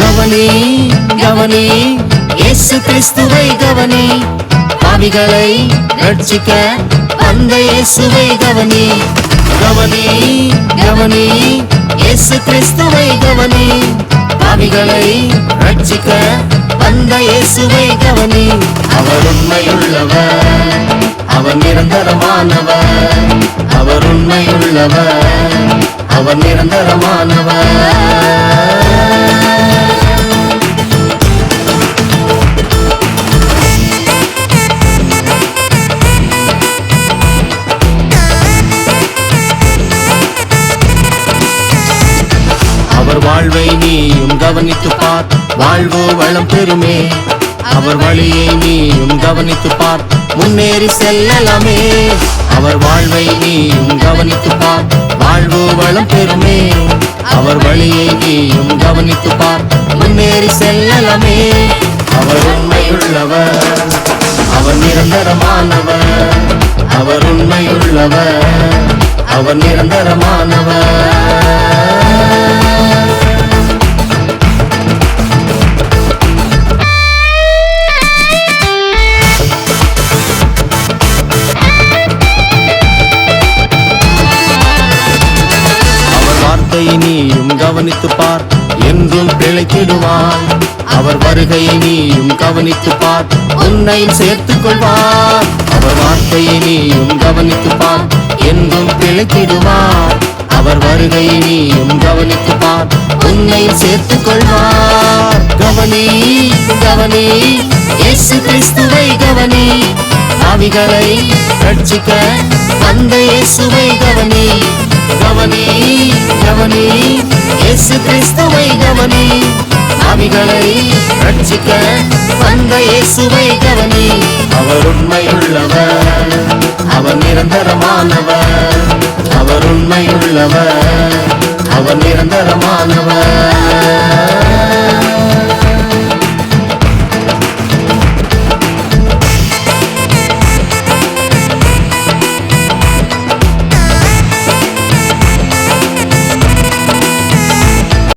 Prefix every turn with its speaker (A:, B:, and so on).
A: கவனி கவனி இயேசு கிறிஸ்துவை கவனி. பாவிகளை ரட்சிக்க வந்த இயேசுவை கவனி. கவனி கவனி இயேசு கிறிஸ்துவை கவனி. பாவிகளை ரட்சிக்க வந்த இயேசுவை கவனி. அவர் உண்மையுள்ளவர். அவர் நிரந்தரமானவர். அவர் உண்மையுள்ளவர். அவர் நிரந்தரமானவர். அவர் வாழ்வை நீயும் கவனித்து பார். வாழ்வு வளம் பெறுமே. அவர் வழியை நீயும் கவனித்து பார். முன்னேறி செல்லலாமே. அவர் வாழ்வை நீயும் கவனித்து பார். வாழ்வு வளம் பெறுமே. அவர் வழியை நீயும் கவனித்து பார். முன்னேறி செல்லலாமே. அவர் உண்மையுள்ளவர். அவர் நிரந்தரமானவர். அவர் உண்மையுள்ளவர். அவர் நிரந்தரமானவர். அவர் நீயும் கவனித்து பார். என்றும் பிழைத்திடுவான் அவர் வருகையை நீயும் கவனித்து பார். உன்னை சேர்த்துக் கொள்வார். அவர் வார்த்தையை நீயும் கவனித்து பார். என்றும் பிழைத்திடுவார். அவர் வருகையை நீயும் கவனித்து பார். உன்னை சேர்த்துக் கொள்வார். கவனி கவனி இயேசு கிறிஸ்துவை கவனி. ஆவிகளை ரட்சிக்க அந்த இயேசுவை கவனி. கவனி கவனி ஆவிகளை ரட்சிக்க அந்த இயேசுவை கவனி அவர் உண்மையுள்ளவர். அவர் நிரந்தரமானவர். அவர் உண்மையுள்ளவர். அவர் நிரந்தரமானவர்.